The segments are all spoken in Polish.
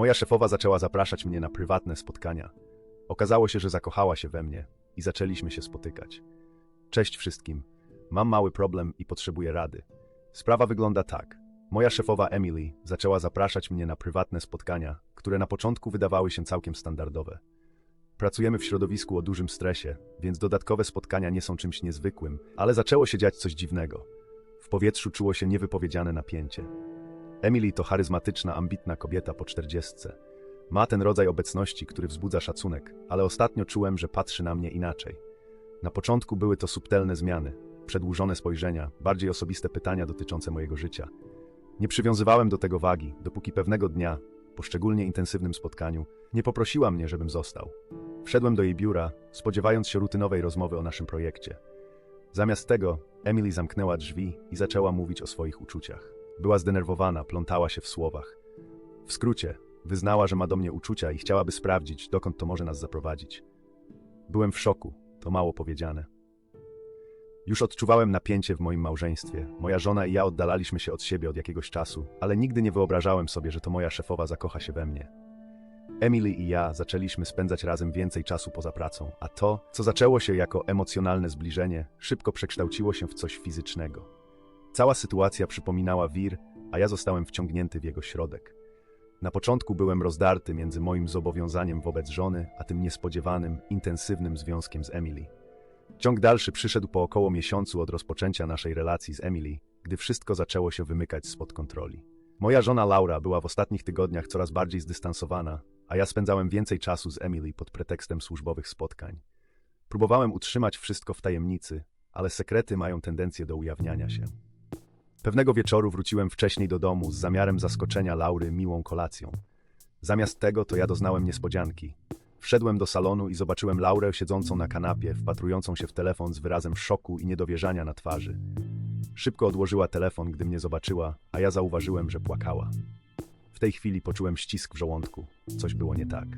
Moja szefowa zaczęła zapraszać mnie na prywatne spotkania. Okazało się, że zakochała się we mnie i zaczęliśmy się spotykać. Cześć wszystkim. Mam mały problem i potrzebuję rady. Sprawa wygląda tak. Moja szefowa Emily zaczęła zapraszać mnie na prywatne spotkania, które na początku wydawały się całkiem standardowe. Pracujemy w środowisku o dużym stresie, więc dodatkowe spotkania nie są czymś niezwykłym, ale zaczęło się dziać coś dziwnego. W powietrzu czuło się niewypowiedziane napięcie. Emily to charyzmatyczna, ambitna kobieta po czterdziestce. Ma ten rodzaj obecności, który wzbudza szacunek, ale ostatnio czułem, że patrzy na mnie inaczej. Na początku były to subtelne zmiany, przedłużone spojrzenia, bardziej osobiste pytania dotyczące mojego życia. Nie przywiązywałem do tego wagi, dopóki pewnego dnia, po szczególnie intensywnym spotkaniu, nie poprosiła mnie, żebym został. Wszedłem do jej biura, spodziewając się rutynowej rozmowy o naszym projekcie. Zamiast tego, Emily zamknęła drzwi i zaczęła mówić o swoich uczuciach. Była zdenerwowana, plątała się w słowach. W skrócie, wyznała, że ma do mnie uczucia i chciałaby sprawdzić, dokąd to może nas zaprowadzić. Byłem w szoku, to mało powiedziane. Już odczuwałem napięcie w moim małżeństwie. Moja żona i ja oddalaliśmy się od siebie od jakiegoś czasu, ale nigdy nie wyobrażałem sobie, że to moja szefowa zakocha się we mnie. Emily i ja zaczęliśmy spędzać razem więcej czasu poza pracą, a to, co zaczęło się jako emocjonalne zbliżenie, szybko przekształciło się w coś fizycznego. Cała sytuacja przypominała wir, a ja zostałem wciągnięty w jego środek. Na początku byłem rozdarty między moim zobowiązaniem wobec żony, a tym niespodziewanym, intensywnym związkiem z Emily. Ciąg dalszy przyszedł po około miesiącu od rozpoczęcia naszej relacji z Emily, gdy wszystko zaczęło się wymykać spod kontroli. Moja żona Laura była w ostatnich tygodniach coraz bardziej zdystansowana, a ja spędzałem więcej czasu z Emily pod pretekstem służbowych spotkań. Próbowałem utrzymać wszystko w tajemnicy, ale sekrety mają tendencję do ujawniania się. Pewnego wieczoru wróciłem wcześniej do domu z zamiarem zaskoczenia Laury miłą kolacją. Zamiast tego to ja doznałem niespodzianki. Wszedłem do salonu i zobaczyłem Laurę siedzącą na kanapie, wpatrującą się w telefon z wyrazem szoku i niedowierzania na twarzy. Szybko odłożyła telefon, gdy mnie zobaczyła, a ja zauważyłem, że płakała. W tej chwili poczułem ścisk w żołądku. Coś było nie tak.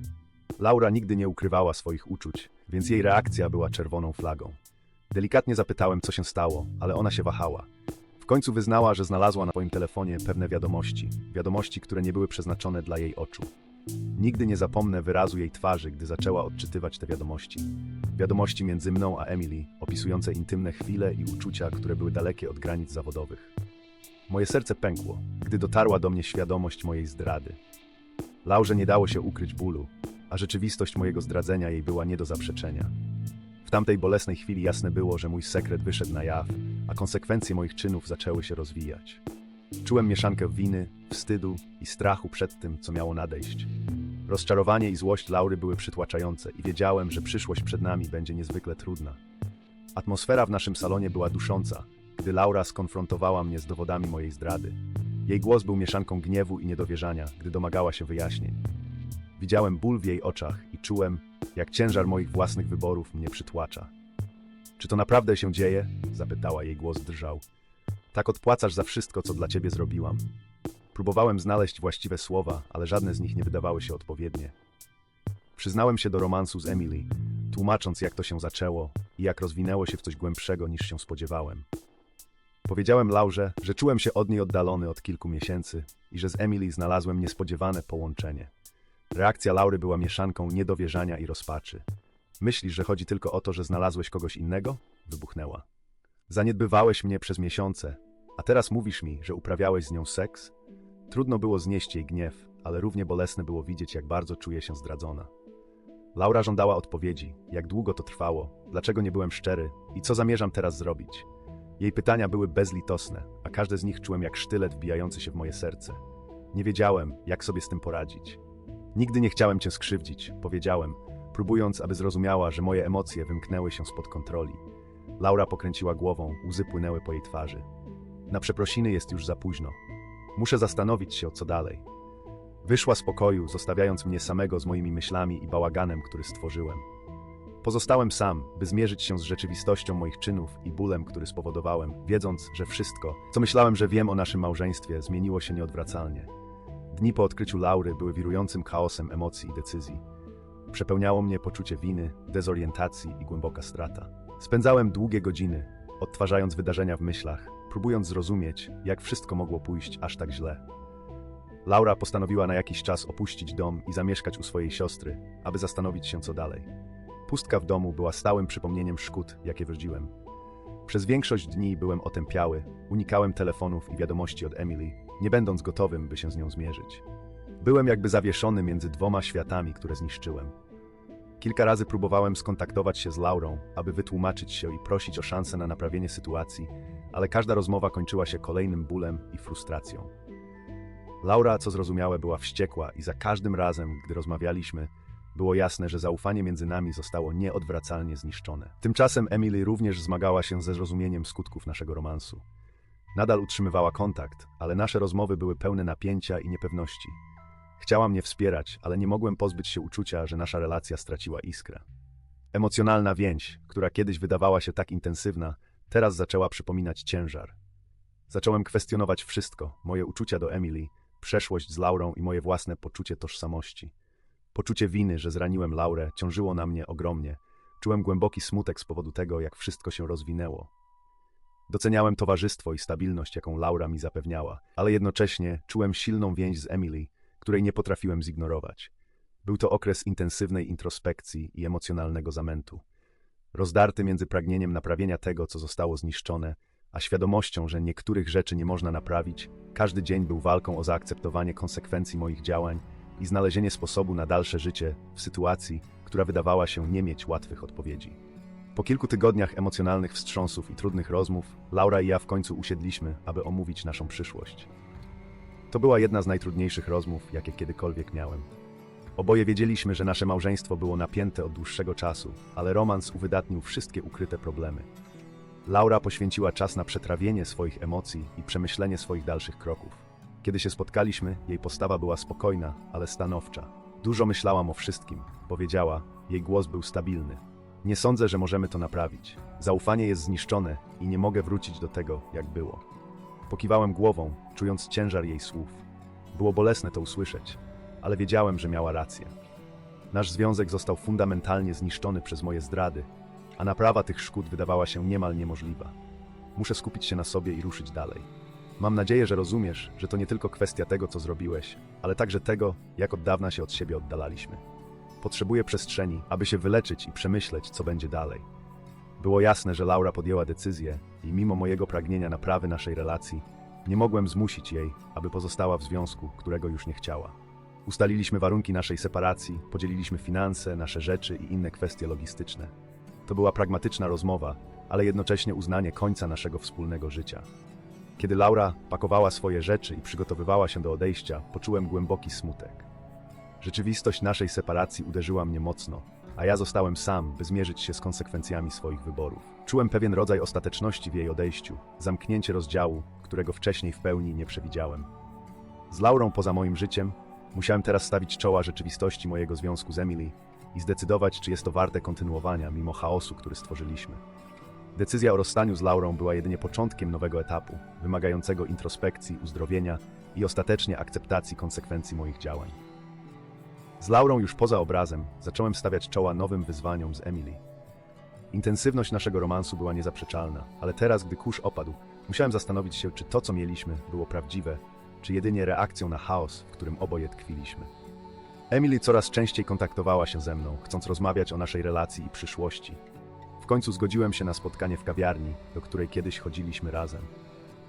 Laura nigdy nie ukrywała swoich uczuć, więc jej reakcja była czerwoną flagą. Delikatnie zapytałem, co się stało, ale ona się wahała. W końcu wyznała, że znalazła na swoim telefonie pewne wiadomości, wiadomości, które nie były przeznaczone dla jej oczu. Nigdy nie zapomnę wyrazu jej twarzy, gdy zaczęła odczytywać te wiadomości. Wiadomości między mną a Emily, opisujące intymne chwile i uczucia, które były dalekie od granic zawodowych. Moje serce pękło, gdy dotarła do mnie świadomość mojej zdrady. Laurze nie dało się ukryć bólu, a rzeczywistość mojego zdradzenia jej była nie do zaprzeczenia. Tamtej bolesnej chwili jasne było, że mój sekret wyszedł na jaw, a konsekwencje moich czynów zaczęły się rozwijać. Czułem mieszankę winy, wstydu i strachu przed tym, co miało nadejść. Rozczarowanie i złość Laury były przytłaczające i wiedziałem, że przyszłość przed nami będzie niezwykle trudna. Atmosfera w naszym salonie była dusząca, gdy Laura skonfrontowała mnie z dowodami mojej zdrady. Jej głos był mieszanką gniewu i niedowierzania, gdy domagała się wyjaśnień. Widziałem ból w jej oczach i czułem, jak ciężar moich własnych wyborów mnie przytłacza. Czy to naprawdę się dzieje? zapytała, jej głos drżał. Tak odpłacasz za wszystko, co dla ciebie zrobiłam. Próbowałem znaleźć właściwe słowa, ale żadne z nich nie wydawały się odpowiednie. Przyznałem się do romansu z Emily, tłumacząc, jak to się zaczęło i jak rozwinęło się w coś głębszego niż się spodziewałem. Powiedziałem Laurze, że czułem się od niej oddalony od kilku miesięcy i że z Emily znalazłem niespodziewane połączenie. Reakcja Laury była mieszanką niedowierzania i rozpaczy. Myślisz, że chodzi tylko o to, że znalazłeś kogoś innego? Wybuchnęła. Zaniedbywałeś mnie przez miesiące, a teraz mówisz mi, że uprawiałeś z nią seks? Trudno było znieść jej gniew, ale równie bolesne było widzieć, jak bardzo czuje się zdradzona. Laura żądała odpowiedzi, jak długo to trwało, dlaczego nie byłem szczery i co zamierzam teraz zrobić. Jej pytania były bezlitosne, a każde z nich czułem jak sztylet wbijający się w moje serce. Nie wiedziałem, jak sobie z tym poradzić. Nigdy nie chciałem cię skrzywdzić, powiedziałem, próbując, aby zrozumiała, że moje emocje wymknęły się spod kontroli. Laura pokręciła głową, łzy płynęły po jej twarzy. Na przeprosiny jest już za późno. Muszę zastanowić się, co dalej. Wyszła z pokoju, zostawiając mnie samego z moimi myślami i bałaganem, który stworzyłem. Pozostałem sam, by zmierzyć się z rzeczywistością moich czynów i bólem, który spowodowałem, wiedząc, że wszystko, co myślałem, że wiem o naszym małżeństwie, zmieniło się nieodwracalnie. Dni po odkryciu Laury były wirującym chaosem emocji i decyzji. Przepełniało mnie poczucie winy, dezorientacji i głęboka strata. Spędzałem długie godziny, odtwarzając wydarzenia w myślach, próbując zrozumieć, jak wszystko mogło pójść aż tak źle. Laura postanowiła na jakiś czas opuścić dom i zamieszkać u swojej siostry, aby zastanowić się co dalej. Pustka w domu była stałym przypomnieniem szkód, jakie wyrdziłem. Przez większość dni byłem otępiały, unikałem telefonów i wiadomości od Emily, nie będąc gotowym, by się z nią zmierzyć. Byłem jakby zawieszony między dwoma światami, które zniszczyłem. Kilka razy próbowałem skontaktować się z Laurą, aby wytłumaczyć się i prosić o szansę na naprawienie sytuacji, ale każda rozmowa kończyła się kolejnym bólem i frustracją. Laura, co zrozumiałe, była wściekła i za każdym razem, gdy rozmawialiśmy, było jasne, że zaufanie między nami zostało nieodwracalnie zniszczone. Tymczasem Emily również zmagała się ze zrozumieniem skutków naszego romansu. Nadal utrzymywała kontakt, ale nasze rozmowy były pełne napięcia i niepewności. Chciała mnie wspierać, ale nie mogłem pozbyć się uczucia, że nasza relacja straciła iskrę. Emocjonalna więź, która kiedyś wydawała się tak intensywna, teraz zaczęła przypominać ciężar. Zacząłem kwestionować wszystko: moje uczucia do Emily, przeszłość z Laurą i moje własne poczucie tożsamości. Poczucie winy, że zraniłem Laurę, ciążyło na mnie ogromnie. Czułem głęboki smutek z powodu tego, jak wszystko się rozwinęło. Doceniałem towarzystwo i stabilność, jaką Laura mi zapewniała, ale jednocześnie czułem silną więź z Emily, której nie potrafiłem zignorować. Był to okres intensywnej introspekcji i emocjonalnego zamętu. Rozdarty między pragnieniem naprawienia tego, co zostało zniszczone, a świadomością, że niektórych rzeczy nie można naprawić, każdy dzień był walką o zaakceptowanie konsekwencji moich działań i znalezienie sposobu na dalsze życie w sytuacji, która wydawała się nie mieć łatwych odpowiedzi. Po kilku tygodniach emocjonalnych wstrząsów i trudnych rozmów, Laura i ja w końcu usiedliśmy, aby omówić naszą przyszłość. To była jedna z najtrudniejszych rozmów, jakie kiedykolwiek miałem. Oboje wiedzieliśmy, że nasze małżeństwo było napięte od dłuższego czasu, ale romans uwydatnił wszystkie ukryte problemy. Laura poświęciła czas na przetrawienie swoich emocji i przemyślenie swoich dalszych kroków. Kiedy się spotkaliśmy, jej postawa była spokojna, ale stanowcza. Dużo myślałam o wszystkim, powiedziała, jej głos był stabilny. Nie sądzę, że możemy to naprawić. Zaufanie jest zniszczone i nie mogę wrócić do tego, jak było. Pokiwałem głową, czując ciężar jej słów. Było bolesne to usłyszeć, ale wiedziałem, że miała rację. Nasz związek został fundamentalnie zniszczony przez moje zdrady, a naprawa tych szkód wydawała się niemal niemożliwa. Muszę skupić się na sobie i ruszyć dalej. Mam nadzieję, że rozumiesz, że to nie tylko kwestia tego, co zrobiłeś, ale także tego, jak od dawna się od siebie oddalaliśmy. Potrzebuję przestrzeni, aby się wyleczyć i przemyśleć, co będzie dalej. Było jasne, że Laura podjęła decyzję i mimo mojego pragnienia naprawy naszej relacji, nie mogłem zmusić jej, aby pozostała w związku, którego już nie chciała. Ustaliliśmy warunki naszej separacji, podzieliliśmy finanse, nasze rzeczy i inne kwestie logistyczne. To była pragmatyczna rozmowa, ale jednocześnie uznanie końca naszego wspólnego życia. Kiedy Laura pakowała swoje rzeczy i przygotowywała się do odejścia, poczułem głęboki smutek. Rzeczywistość naszej separacji uderzyła mnie mocno, a ja zostałem sam, by zmierzyć się z konsekwencjami swoich wyborów. Czułem pewien rodzaj ostateczności w jej odejściu, zamknięcie rozdziału, którego wcześniej w pełni nie przewidziałem. Z Laurą poza moim życiem musiałem teraz stawić czoła rzeczywistości mojego związku z Emily i zdecydować, czy jest to warte kontynuowania mimo chaosu, który stworzyliśmy. Decyzja o rozstaniu z Laurą była jedynie początkiem nowego etapu, wymagającego introspekcji, uzdrowienia i ostatecznie akceptacji konsekwencji moich działań. Z Laurą już poza obrazem zacząłem stawiać czoła nowym wyzwaniom z Emily. Intensywność naszego romansu była niezaprzeczalna, ale teraz, gdy kurz opadł, musiałem zastanowić się, czy to, co mieliśmy, było prawdziwe, czy jedynie reakcją na chaos, w którym oboje tkwiliśmy. Emily coraz częściej kontaktowała się ze mną, chcąc rozmawiać o naszej relacji i przyszłości. W końcu zgodziłem się na spotkanie w kawiarni, do której kiedyś chodziliśmy razem.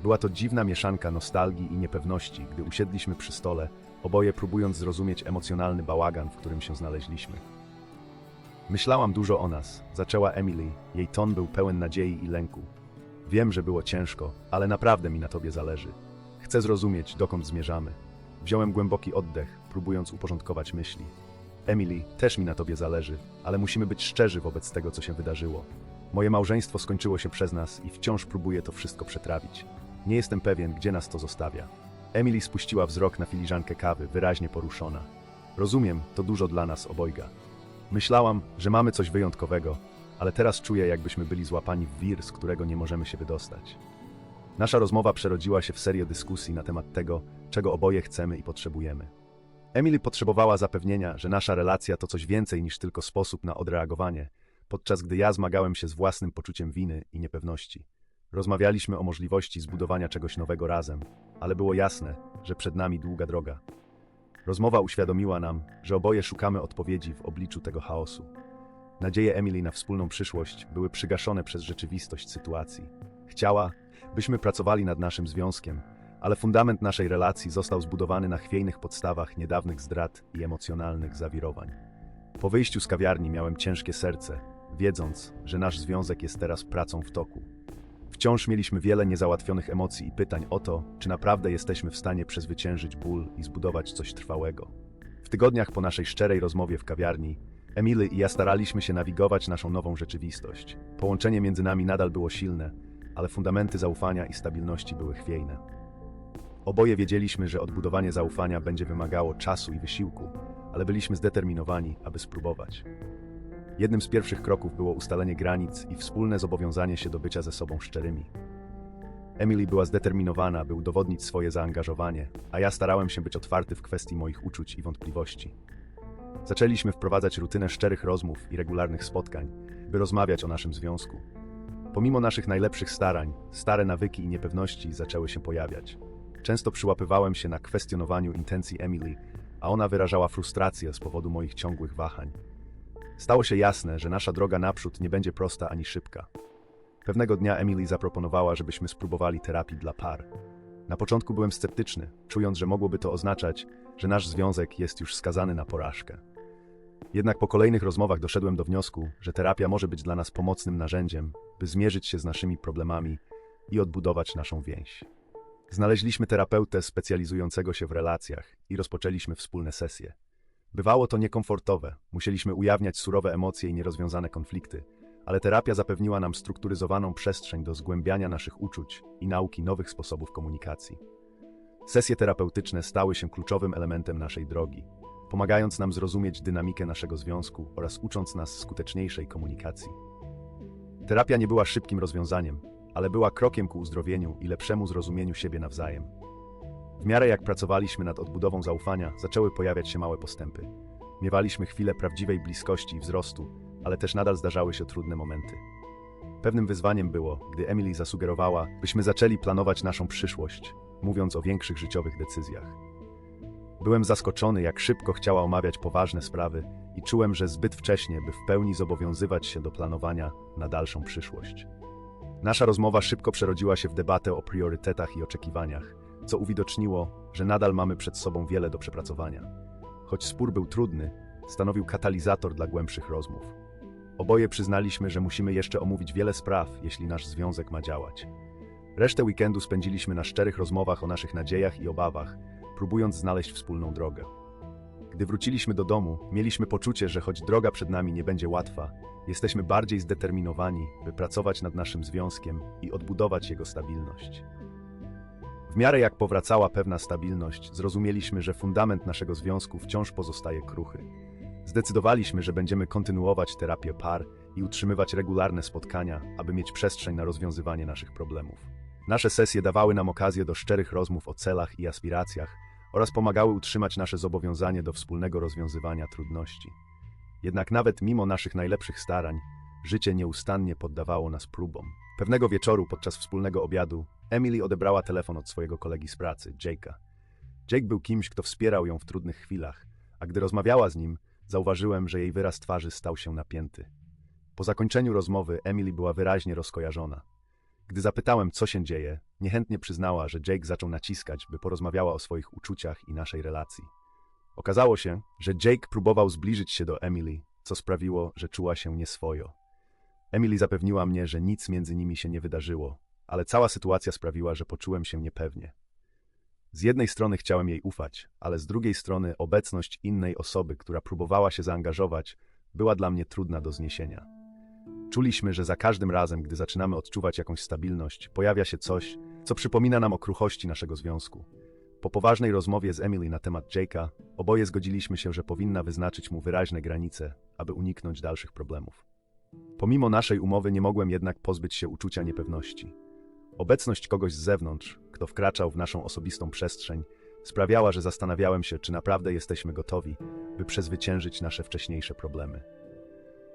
Była to dziwna mieszanka nostalgii i niepewności, gdy usiedliśmy przy stole, oboje próbując zrozumieć emocjonalny bałagan, w którym się znaleźliśmy. Myślałam dużo o nas, zaczęła Emily. Jej ton był pełen nadziei i lęku. Wiem, że było ciężko, ale naprawdę mi na tobie zależy. Chcę zrozumieć, dokąd zmierzamy. Wziąłem głęboki oddech, próbując uporządkować myśli. Emily, też mi na tobie zależy, ale musimy być szczerzy wobec tego, co się wydarzyło. Moje małżeństwo skończyło się przez nas i wciąż próbuję to wszystko przetrawić. Nie jestem pewien, gdzie nas to zostawia. Emily spuściła wzrok na filiżankę kawy, wyraźnie poruszona. Rozumiem, to dużo dla nas obojga. Myślałam, że mamy coś wyjątkowego, ale teraz czuję, jakbyśmy byli złapani w wir, z którego nie możemy się wydostać. Nasza rozmowa przerodziła się w serię dyskusji na temat tego, czego oboje chcemy i potrzebujemy. Emily potrzebowała zapewnienia, że nasza relacja to coś więcej niż tylko sposób na odreagowanie, podczas gdy ja zmagałem się z własnym poczuciem winy i niepewności. Rozmawialiśmy o możliwości zbudowania czegoś nowego razem, ale było jasne, że przed nami długa droga. Rozmowa uświadomiła nam, że oboje szukamy odpowiedzi w obliczu tego chaosu. Nadzieje Emily na wspólną przyszłość były przygaszone przez rzeczywistość sytuacji. Chciała, byśmy pracowali nad naszym związkiem, ale fundament naszej relacji został zbudowany na chwiejnych podstawach niedawnych zdrad i emocjonalnych zawirowań. Po wyjściu z kawiarni miałem ciężkie serce, wiedząc, że nasz związek jest teraz pracą w toku. Wciąż mieliśmy wiele niezałatwionych emocji i pytań o to, czy naprawdę jesteśmy w stanie przezwyciężyć ból i zbudować coś trwałego. W tygodniach po naszej szczerej rozmowie w kawiarni, Emily i ja staraliśmy się nawigować naszą nową rzeczywistość. Połączenie między nami nadal było silne, ale fundamenty zaufania i stabilności były chwiejne. Oboje wiedzieliśmy, że odbudowanie zaufania będzie wymagało czasu i wysiłku, ale byliśmy zdeterminowani, aby spróbować. Jednym z pierwszych kroków było ustalenie granic i wspólne zobowiązanie się do bycia ze sobą szczerymi. Emily była zdeterminowana, by udowodnić swoje zaangażowanie, a ja starałem się być otwarty w kwestii moich uczuć i wątpliwości. Zaczęliśmy wprowadzać rutynę szczerych rozmów i regularnych spotkań, by rozmawiać o naszym związku. Pomimo naszych najlepszych starań, stare nawyki i niepewności zaczęły się pojawiać. Często przyłapywałem się na kwestionowaniu intencji Emily, a ona wyrażała frustrację z powodu moich ciągłych wahań. Stało się jasne, że nasza droga naprzód nie będzie prosta ani szybka. Pewnego dnia Emily zaproponowała, żebyśmy spróbowali terapii dla par. Na początku byłem sceptyczny, czując, że mogłoby to oznaczać, że nasz związek jest już skazany na porażkę. Jednak po kolejnych rozmowach doszedłem do wniosku, że terapia może być dla nas pomocnym narzędziem, by zmierzyć się z naszymi problemami i odbudować naszą więź. Znaleźliśmy terapeutę specjalizującego się w relacjach i rozpoczęliśmy wspólne sesje. Bywało to niekomfortowe, musieliśmy ujawniać surowe emocje i nierozwiązane konflikty, ale terapia zapewniła nam strukturyzowaną przestrzeń do zgłębiania naszych uczuć i nauki nowych sposobów komunikacji. Sesje terapeutyczne stały się kluczowym elementem naszej drogi, pomagając nam zrozumieć dynamikę naszego związku oraz ucząc nas skuteczniejszej komunikacji. Terapia nie była szybkim rozwiązaniem, ale była krokiem ku uzdrowieniu i lepszemu zrozumieniu siebie nawzajem. W miarę jak pracowaliśmy nad odbudową zaufania, zaczęły pojawiać się małe postępy. Miewaliśmy chwilę prawdziwej bliskości i wzrostu, ale też nadal zdarzały się trudne momenty. Pewnym wyzwaniem było, gdy Emily zasugerowała, byśmy zaczęli planować naszą przyszłość, mówiąc o większych życiowych decyzjach. Byłem zaskoczony, jak szybko chciała omawiać poważne sprawy i czułem, że zbyt wcześnie, by w pełni zobowiązywać się do planowania na dalszą przyszłość. Nasza rozmowa szybko przerodziła się w debatę o priorytetach i oczekiwaniach, co uwidoczniło, że nadal mamy przed sobą wiele do przepracowania. Choć spór był trudny, stanowił katalizator dla głębszych rozmów. Oboje przyznaliśmy, że musimy jeszcze omówić wiele spraw, jeśli nasz związek ma działać. Resztę weekendu spędziliśmy na szczerych rozmowach o naszych nadziejach i obawach, próbując znaleźć wspólną drogę. Gdy wróciliśmy do domu, mieliśmy poczucie, że choć droga przed nami nie będzie łatwa, jesteśmy bardziej zdeterminowani, by pracować nad naszym związkiem i odbudować jego stabilność. W miarę jak powracała pewna stabilność, zrozumieliśmy, że fundament naszego związku wciąż pozostaje kruchy. Zdecydowaliśmy, że będziemy kontynuować terapię par i utrzymywać regularne spotkania, aby mieć przestrzeń na rozwiązywanie naszych problemów. Nasze sesje dawały nam okazję do szczerych rozmów o celach i aspiracjach oraz pomagały utrzymać nasze zobowiązanie do wspólnego rozwiązywania trudności. Jednak nawet mimo naszych najlepszych starań, życie nieustannie poddawało nas próbom. Pewnego wieczoru podczas wspólnego obiadu Emily odebrała telefon od swojego kolegi z pracy, Jake'a. Jake był kimś, kto wspierał ją w trudnych chwilach, a gdy rozmawiała z nim, zauważyłem, że jej wyraz twarzy stał się napięty. Po zakończeniu rozmowy Emily była wyraźnie rozkojarzona. Gdy zapytałem, co się dzieje, niechętnie przyznała, że Jake zaczął naciskać, by porozmawiała o swoich uczuciach i naszej relacji. Okazało się, że Jake próbował zbliżyć się do Emily, co sprawiło, że czuła się nieswojo. Emily zapewniła mnie, że nic między nimi się nie wydarzyło, ale cała sytuacja sprawiła, że poczułem się niepewnie. Z jednej strony chciałem jej ufać, ale z drugiej strony obecność innej osoby, która próbowała się zaangażować, była dla mnie trudna do zniesienia. Czuliśmy, że za każdym razem, gdy zaczynamy odczuwać jakąś stabilność, pojawia się coś, co przypomina nam o kruchości naszego związku. Po poważnej rozmowie z Emily na temat Jake'a, oboje zgodziliśmy się, że powinna wyznaczyć mu wyraźne granice, aby uniknąć dalszych problemów. Pomimo naszej umowy nie mogłem jednak pozbyć się uczucia niepewności. Obecność kogoś z zewnątrz, kto wkraczał w naszą osobistą przestrzeń, sprawiała, że zastanawiałem się, czy naprawdę jesteśmy gotowi, by przezwyciężyć nasze wcześniejsze problemy.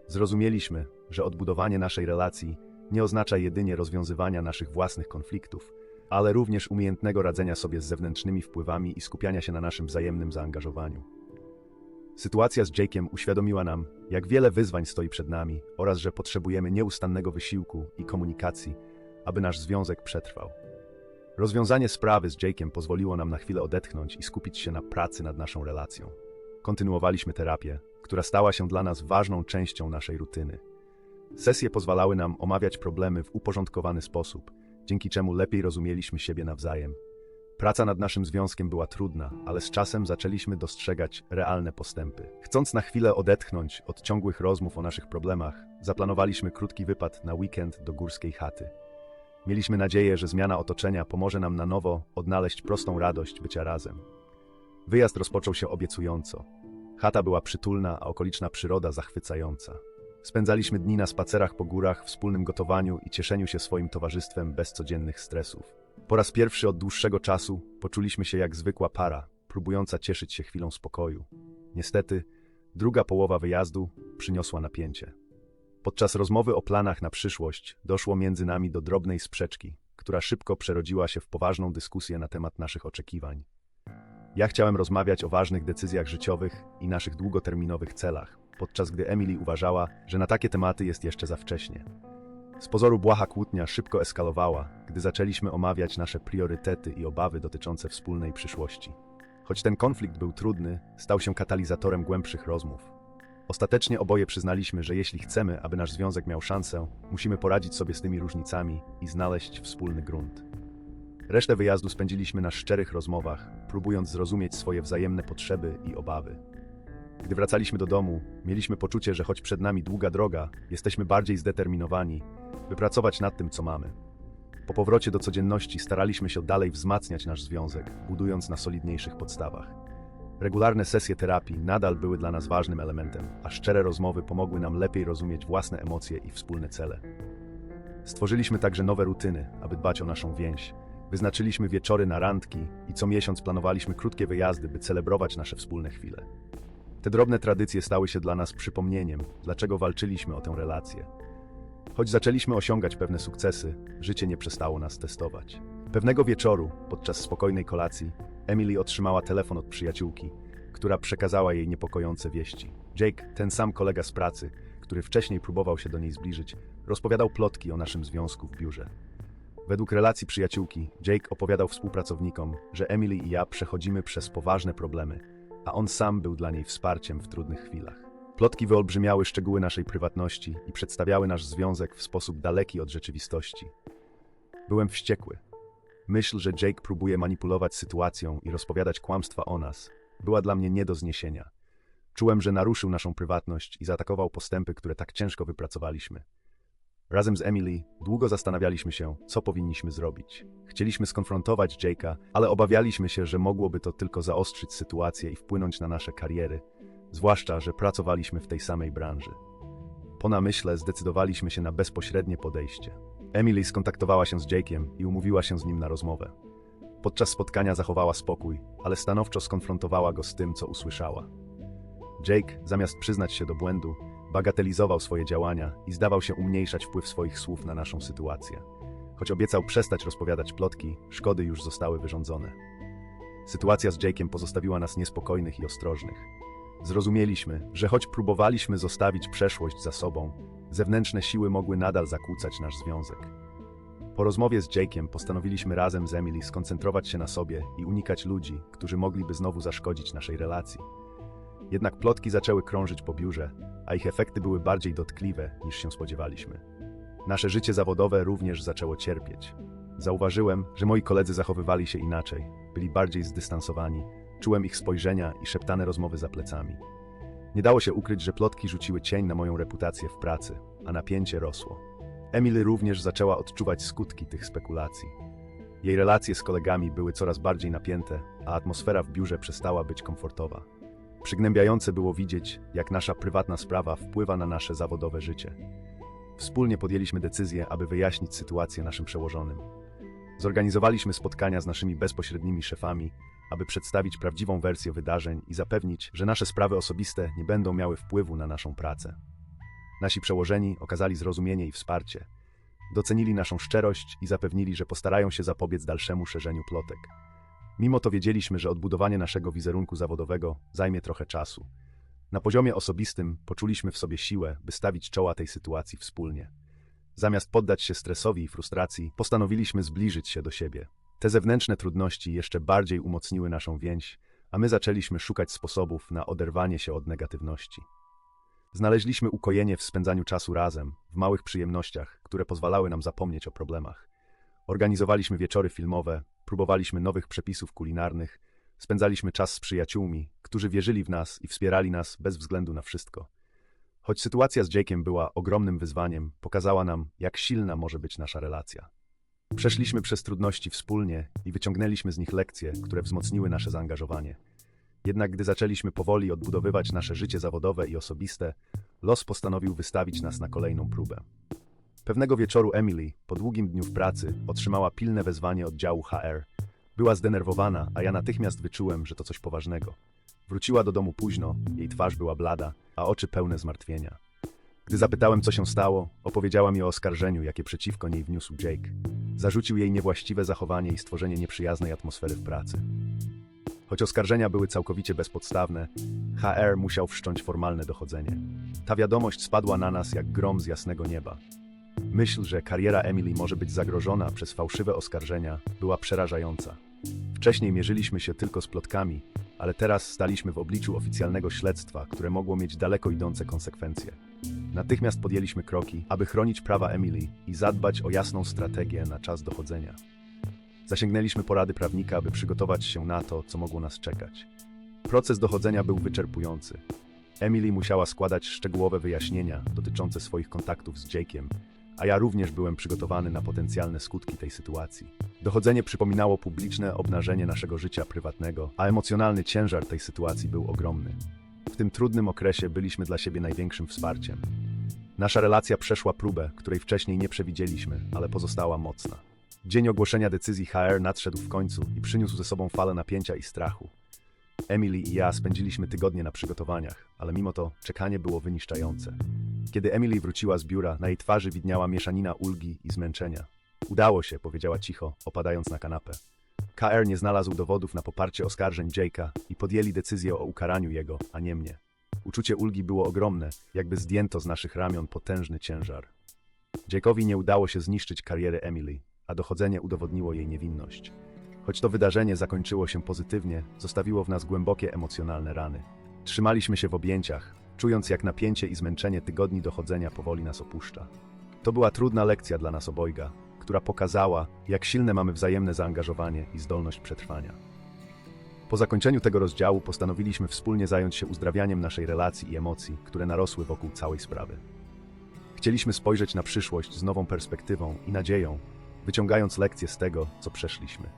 Zrozumieliśmy, że odbudowanie naszej relacji nie oznacza jedynie rozwiązywania naszych własnych konfliktów, ale również umiejętnego radzenia sobie z zewnętrznymi wpływami i skupiania się na naszym wzajemnym zaangażowaniu. Sytuacja z Jake'em uświadomiła nam, jak wiele wyzwań stoi przed nami oraz że potrzebujemy nieustannego wysiłku i komunikacji, aby nasz związek przetrwał. Rozwiązanie sprawy z Jake'em pozwoliło nam na chwilę odetchnąć i skupić się na pracy nad naszą relacją. Kontynuowaliśmy terapię, która stała się dla nas ważną częścią naszej rutyny. Sesje pozwalały nam omawiać problemy w uporządkowany sposób, dzięki czemu lepiej rozumieliśmy siebie nawzajem. Praca nad naszym związkiem była trudna, ale z czasem zaczęliśmy dostrzegać realne postępy. Chcąc na chwilę odetchnąć od ciągłych rozmów o naszych problemach, zaplanowaliśmy krótki wypad na weekend do górskiej chaty. Mieliśmy nadzieję, że zmiana otoczenia pomoże nam na nowo odnaleźć prostą radość bycia razem. Wyjazd rozpoczął się obiecująco. Chata była przytulna, a okoliczna przyroda zachwycająca. Spędzaliśmy dni na spacerach po górach, wspólnym gotowaniu i cieszeniu się swoim towarzystwem bez codziennych stresów. Po raz pierwszy od dłuższego czasu poczuliśmy się jak zwykła para, próbująca cieszyć się chwilą spokoju. Niestety, druga połowa wyjazdu przyniosła napięcie. Podczas rozmowy o planach na przyszłość doszło między nami do drobnej sprzeczki, która szybko przerodziła się w poważną dyskusję na temat naszych oczekiwań. Ja chciałem rozmawiać o ważnych decyzjach życiowych i naszych długoterminowych celach, podczas gdy Emily uważała, że na takie tematy jest jeszcze za wcześnie. Z pozoru błaha kłótnia szybko eskalowała, gdy zaczęliśmy omawiać nasze priorytety i obawy dotyczące wspólnej przyszłości. Choć ten konflikt był trudny, stał się katalizatorem głębszych rozmów. Ostatecznie oboje przyznaliśmy, że jeśli chcemy, aby nasz związek miał szansę, musimy poradzić sobie z tymi różnicami i znaleźć wspólny grunt. Resztę wyjazdu spędziliśmy na szczerych rozmowach, próbując zrozumieć swoje wzajemne potrzeby i obawy. Gdy wracaliśmy do domu, mieliśmy poczucie, że choć przed nami długa droga, jesteśmy bardziej zdeterminowani, by pracować nad tym, co mamy. Po powrocie do codzienności staraliśmy się dalej wzmacniać nasz związek, budując na solidniejszych podstawach. Regularne sesje terapii nadal były dla nas ważnym elementem, a szczere rozmowy pomogły nam lepiej rozumieć własne emocje i wspólne cele. Stworzyliśmy także nowe rutyny, aby dbać o naszą więź. Wyznaczyliśmy wieczory na randki i co miesiąc planowaliśmy krótkie wyjazdy, by celebrować nasze wspólne chwile. Te drobne tradycje stały się dla nas przypomnieniem, dlaczego walczyliśmy o tę relację. Choć zaczęliśmy osiągać pewne sukcesy, życie nie przestało nas testować. Pewnego wieczoru, podczas spokojnej kolacji, Emily otrzymała telefon od przyjaciółki, która przekazała jej niepokojące wieści. Jake, ten sam kolega z pracy, który wcześniej próbował się do niej zbliżyć, rozpowiadał plotki o naszym związku w biurze. Według relacji przyjaciółki, Jake opowiadał współpracownikom, że Emily i ja przechodzimy przez poważne problemy, a on sam był dla niej wsparciem w trudnych chwilach. Plotki wyolbrzymiały szczegóły naszej prywatności i przedstawiały nasz związek w sposób daleki od rzeczywistości. Byłem wściekły. Myśl, że Jake próbuje manipulować sytuacją i rozpowiadać kłamstwa o nas, była dla mnie nie do zniesienia. Czułem, że naruszył naszą prywatność i zaatakował postępy, które tak ciężko wypracowaliśmy. Razem z Emily długo zastanawialiśmy się, co powinniśmy zrobić. Chcieliśmy skonfrontować Jake'a, ale obawialiśmy się, że mogłoby to tylko zaostrzyć sytuację i wpłynąć na nasze kariery, zwłaszcza, że pracowaliśmy w tej samej branży. Po namyśle zdecydowaliśmy się na bezpośrednie podejście. Emily skontaktowała się z Jake'iem i umówiła się z nim na rozmowę. Podczas spotkania zachowała spokój, ale stanowczo skonfrontowała go z tym, co usłyszała. Jake, zamiast przyznać się do błędu, bagatelizował swoje działania i zdawał się umniejszać wpływ swoich słów na naszą sytuację. Choć obiecał przestać rozpowiadać plotki, szkody już zostały wyrządzone. Sytuacja z Jake'iem pozostawiła nas niespokojnych i ostrożnych. Zrozumieliśmy, że choć próbowaliśmy zostawić przeszłość za sobą, zewnętrzne siły mogły nadal zakłócać nasz związek. Po rozmowie z Jake'iem postanowiliśmy razem z Emily skoncentrować się na sobie i unikać ludzi, którzy mogliby znowu zaszkodzić naszej relacji. Jednak plotki zaczęły krążyć po biurze, a ich efekty były bardziej dotkliwe niż się spodziewaliśmy. Nasze życie zawodowe również zaczęło cierpieć. Zauważyłem, że moi koledzy zachowywali się inaczej, byli bardziej zdystansowani, czułem ich spojrzenia i szeptane rozmowy za plecami. Nie dało się ukryć, że plotki rzuciły cień na moją reputację w pracy, a napięcie rosło. Emily również zaczęła odczuwać skutki tych spekulacji. Jej relacje z kolegami były coraz bardziej napięte, a atmosfera w biurze przestała być komfortowa. Przygnębiające było widzieć, jak nasza prywatna sprawa wpływa na nasze zawodowe życie. Wspólnie podjęliśmy decyzję, aby wyjaśnić sytuację naszym przełożonym. Zorganizowaliśmy spotkania z naszymi bezpośrednimi szefami, aby przedstawić prawdziwą wersję wydarzeń i zapewnić, że nasze sprawy osobiste nie będą miały wpływu na naszą pracę. Nasi przełożeni okazali zrozumienie i wsparcie. docenili naszą szczerość i zapewnili, że postarają się zapobiec dalszemu szerzeniu plotek. Mimo to wiedzieliśmy, że odbudowanie naszego wizerunku zawodowego zajmie trochę czasu. Na poziomie osobistym poczuliśmy w sobie siłę, by stawić czoła tej sytuacji wspólnie. Zamiast poddać się stresowi i frustracji, postanowiliśmy zbliżyć się do siebie. Te zewnętrzne trudności jeszcze bardziej umocniły naszą więź, a my zaczęliśmy szukać sposobów na oderwanie się od negatywności. Znaleźliśmy ukojenie w spędzaniu czasu razem, w małych przyjemnościach, które pozwalały nam zapomnieć o problemach. Organizowaliśmy wieczory filmowe, próbowaliśmy nowych przepisów kulinarnych, spędzaliśmy czas z przyjaciółmi, którzy wierzyli w nas i wspierali nas bez względu na wszystko. Choć sytuacja z Jake'em była ogromnym wyzwaniem, pokazała nam, jak silna może być nasza relacja. Przeszliśmy przez trudności wspólnie i wyciągnęliśmy z nich lekcje, które wzmocniły nasze zaangażowanie. Jednak gdy zaczęliśmy powoli odbudowywać nasze życie zawodowe i osobiste, los postanowił wystawić nas na kolejną próbę. Pewnego wieczoru Emily, po długim dniu w pracy, otrzymała pilne wezwanie od działu HR. Była zdenerwowana, a ja natychmiast wyczułem, że to coś poważnego. Wróciła do domu późno, jej twarz była blada, a oczy pełne zmartwienia. Gdy zapytałem, co się stało, opowiedziała mi o oskarżeniu, jakie przeciwko niej wniósł Jake. Zarzucił jej niewłaściwe zachowanie i stworzenie nieprzyjaznej atmosfery w pracy. Choć oskarżenia były całkowicie bezpodstawne, HR musiał wszcząć formalne dochodzenie. Ta wiadomość spadła na nas jak grom z jasnego nieba. Myśl, że kariera Emily może być zagrożona przez fałszywe oskarżenia, była przerażająca. Wcześniej mierzyliśmy się tylko z plotkami, ale teraz staliśmy w obliczu oficjalnego śledztwa, które mogło mieć daleko idące konsekwencje. Natychmiast podjęliśmy kroki, aby chronić prawa Emily i zadbać o jasną strategię na czas dochodzenia. Zasięgnęliśmy porady prawnika, aby przygotować się na to, co mogło nas czekać. Proces dochodzenia był wyczerpujący. Emily musiała składać szczegółowe wyjaśnienia dotyczące swoich kontaktów z Jake'iem, a ja również byłem przygotowany na potencjalne skutki tej sytuacji. Dochodzenie przypominało publiczne obnażenie naszego życia prywatnego, a emocjonalny ciężar tej sytuacji był ogromny. Tym trudnym okresie byliśmy dla siebie największym wsparciem. Nasza relacja przeszła próbę, której wcześniej nie przewidzieliśmy, ale pozostała mocna. Dzień ogłoszenia decyzji HR nadszedł w końcu i przyniósł ze sobą falę napięcia i strachu. Emily i ja spędziliśmy tygodnie na przygotowaniach, ale mimo to czekanie było wyniszczające. Kiedy Emily wróciła z biura, na jej twarzy widniała mieszanina ulgi i zmęczenia. Udało się, powiedziała cicho, opadając na kanapę. KR nie znalazł dowodów na poparcie oskarżeń Jake'a i podjęli decyzję o ukaraniu jego, a nie mnie. Uczucie ulgi było ogromne, jakby zdjęto z naszych ramion potężny ciężar. Jake'owi nie udało się zniszczyć kariery Emily, a dochodzenie udowodniło jej niewinność. Choć to wydarzenie zakończyło się pozytywnie, zostawiło w nas głębokie emocjonalne rany. Trzymaliśmy się w objęciach, czując jak napięcie i zmęczenie tygodni dochodzenia powoli nas opuszcza. To była trudna lekcja dla nas obojga, która pokazała, jak silne mamy wzajemne zaangażowanie i zdolność przetrwania. Po zakończeniu tego rozdziału postanowiliśmy wspólnie zająć się uzdrawianiem naszej relacji i emocji, które narosły wokół całej sprawy. Chcieliśmy spojrzeć na przyszłość z nową perspektywą i nadzieją, wyciągając lekcje z tego, co przeszliśmy.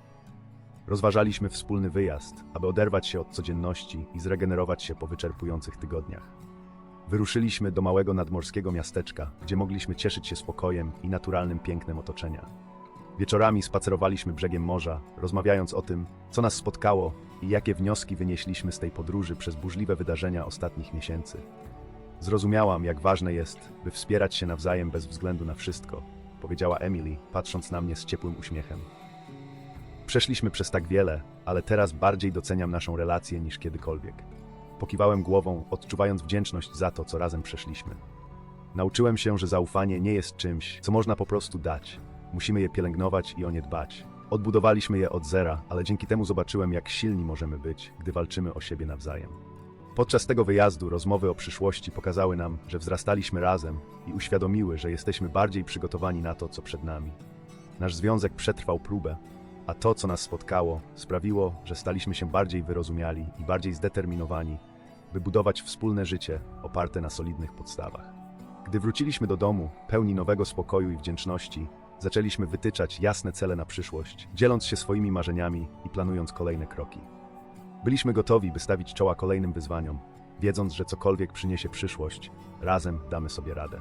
Rozważaliśmy wspólny wyjazd, aby oderwać się od codzienności i zregenerować się po wyczerpujących tygodniach. Wyruszyliśmy do małego nadmorskiego miasteczka, gdzie mogliśmy cieszyć się spokojem i naturalnym pięknem otoczenia. Wieczorami spacerowaliśmy brzegiem morza, rozmawiając o tym, co nas spotkało i jakie wnioski wynieśliśmy z tej podróży przez burzliwe wydarzenia ostatnich miesięcy. Zrozumiałam, jak ważne jest, by wspierać się nawzajem bez względu na wszystko, powiedziała Emily, patrząc na mnie z ciepłym uśmiechem. Przeszliśmy przez tak wiele, ale teraz bardziej doceniam naszą relację niż kiedykolwiek. Pokiwałem głową, odczuwając wdzięczność za to, co razem przeszliśmy. Nauczyłem się, że zaufanie nie jest czymś, co można po prostu dać. Musimy je pielęgnować i o nie dbać. Odbudowaliśmy je od zera, ale dzięki temu zobaczyłem, jak silni możemy być, gdy walczymy o siebie nawzajem. Podczas tego wyjazdu rozmowy o przyszłości pokazały nam, że wzrastaliśmy razem i uświadomiły, że jesteśmy bardziej przygotowani na to, co przed nami. Nasz związek przetrwał próbę, a to, co nas spotkało, sprawiło, że staliśmy się bardziej wyrozumiali i bardziej zdeterminowani, by budować wspólne życie oparte na solidnych podstawach. Gdy wróciliśmy do domu, pełni nowego spokoju i wdzięczności, zaczęliśmy wytyczać jasne cele na przyszłość, dzieląc się swoimi marzeniami i planując kolejne kroki. Byliśmy gotowi, by stawić czoła kolejnym wyzwaniom, wiedząc, że cokolwiek przyniesie przyszłość, razem damy sobie radę.